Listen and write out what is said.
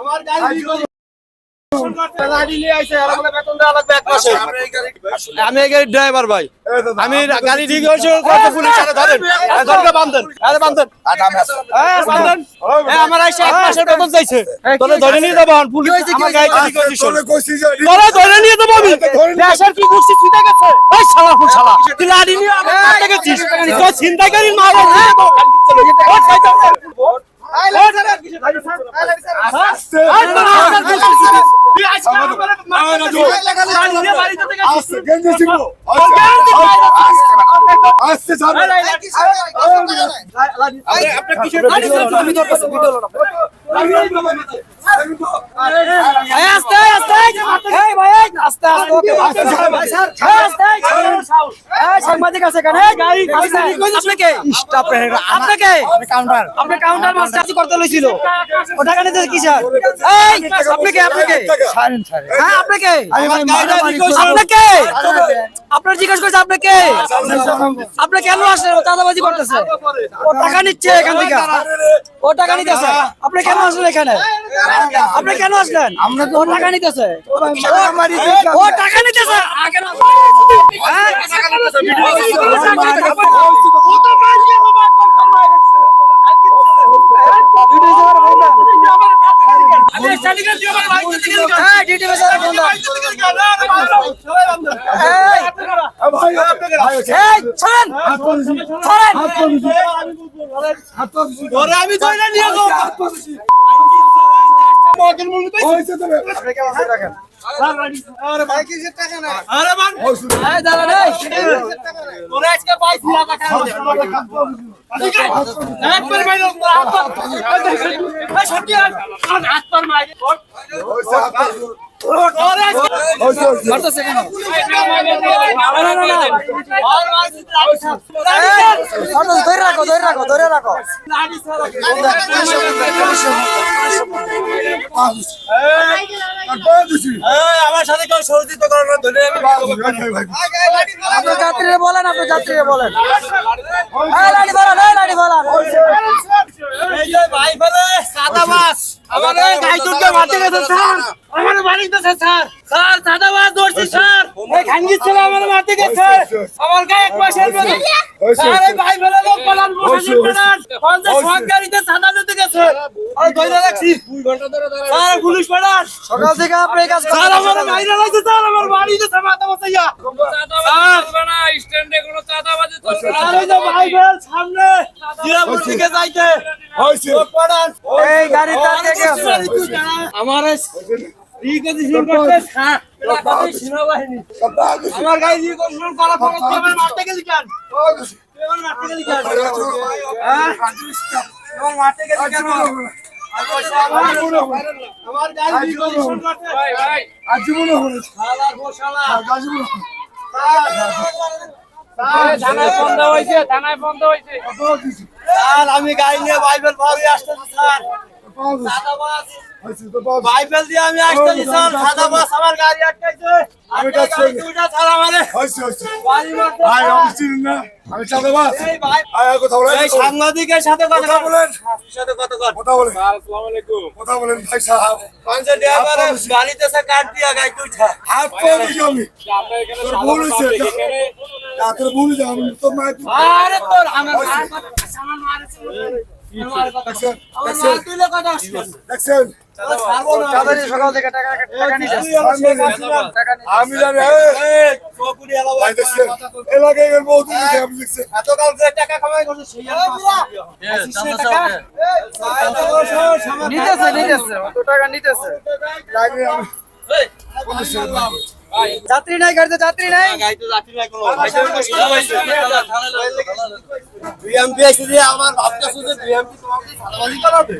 আমার গাড়ি আমি এই গাড়ির ড্রাইভার ভাই। আমি গাড়ি ঠিক হয়েছে কত পুলিশ ধরেন আরে ধরে আরে বান্ধেন বান্ধেন আমার আইসা এক মাসের বেতন চাইছে। তোরে ধরে নিয়ে যাব পুলিশ আমার গাড়ি ঠিক হয়েছে তোরে ধরে নিয়ে যাব আমি। দেশের কি বুঝছিস তুই গেছে? এই শালা ফুল শালা তুই লাড়ি নিয়ে আমার কাছে গেছিস? তো চিন্তা করি মারো ও সাইড আসতে স্যার আস্তে আস্তে আস্তে আস্তে আস্তে আস্তে আস্তে সাংবাদিক আছে এখানে? আপনি কে স্টাফ আপনি কে কাউন্টার আপনি কাউন্টার মাস্টার কি করতে লইছিল। ও টাকা কি স্যার এই আপনি কে হ্যাঁ আপনার জিজ্ঞেস করছে আপনি কেন আসলেন? চাঁদাবাজি করতেছে। ও টাকা নিচ্ছে এখান থেকে। ও টাকা নিতেছে। আপনি কেন আসলেন এখানে? আপনি কেন আসলেন? আমরা তো টাকা নিতেছে। ও টাকা নিতেছে। আ, কেন? হ্যাঁ? হ্যাঁ, ডিউটি বেচারা ফোন দাও। এই, ভাই ভাই এই, ছাড়েন, ধরে নিয়ে যাব হয়েছে তবে আরে মান এই, দাঁড়ান, এই। তোরা আজকে পাইছি টাকা একবার বাইরে হাত পা এই সত্যি আর হাত পার মাইরে হয়েছে মারতেছে ধরে রাখো ধরে রাখো ধরে রাখো লাড়ি আমার সাথে কেউ সহযোগিতা করে না বলেন আপনার যাত্রীরা বলেন বলেন ভাই ফেলে, সাদা মাছ। আমার এই গাইতুনকে মারতে গেছে স্যার। আমার বাড়িতে স্যার। স্যার সাদা মাছ ধরছি স্যার। এই খাঙ্গি ছেলে আমার মারতে গেছে আমার গায়ে এক মাসের স্যার এই ভাই ফেলে লোক পালান বসে পালান পঞ্চাশ সরকারিতে সাদা দিতে গেছে। আর ধরে রাখছি। স্যার পুলিশ পালান সকাল থেকে আপনি কাজ স্যার আমার গাইরা লাগছে স্যার আমার বাড়িতে সামাতে বসাইয়া স্যার। আর এই যে ভাই ফেল সামনে জিরাপুর দিকে যাইতে। হয়েছে। এই গাড়ির তার থেকে আছে আমার রিকন্ডিশন করতে। সেনাবাহিনী। আমার গাড়ি রিকন্ডিশন করা পরে তুই আমার গেলি কেন তুই আমার গেলি কেন? আমার গেলি কেন আমার গাড়ি রিকন্ডিশন করতে। ভাই ভাই। আজীবনে হয়েছে শালা গোশালা আজীবনে থানায় বন্ধ হয়েছে থানায় বন্ধ হয়েছে আমি গাড়ি নিয়ে বাইবেল ভাবে আসতেছি স্যার। সাদা বাস হয়েছে তো বাস বাইবেল দিয়ে আমি আসতেছি স্যার সাদা বাস আমার গাড়ি আটকাইছে আমি আপনার কাজ গাড়ি করি। দুইটা স্যার আমারে হয়েছে হয়েছে ভাই আমি চিনি না। আমি চাঁদা বাস এই ভাই। আয় কথা বলেন। এই সাংবাদিকের সাথে কথা বলেন। সাথে কথা বলেন। কথা বলেন ভাই সাহেব। ড্রাইভারে গাড়িতে সে কাট দিয়া হাত পা ভুল ভুল আমি তো মায়ের আরে তোর আমার সামান মারেছে আমি জানি এলাকায় বহুত এতকাল যে টাকা করছে সেই নিতেছে নিতেছে অত টাকা নিতেছে যাত্রী নাই গাড়িতে যাত্রী নাই। বিএমপি এসে দিয়ে আমার ভাবতেছে যে বিএমপি তোমাকে সারাবাজি করাবে?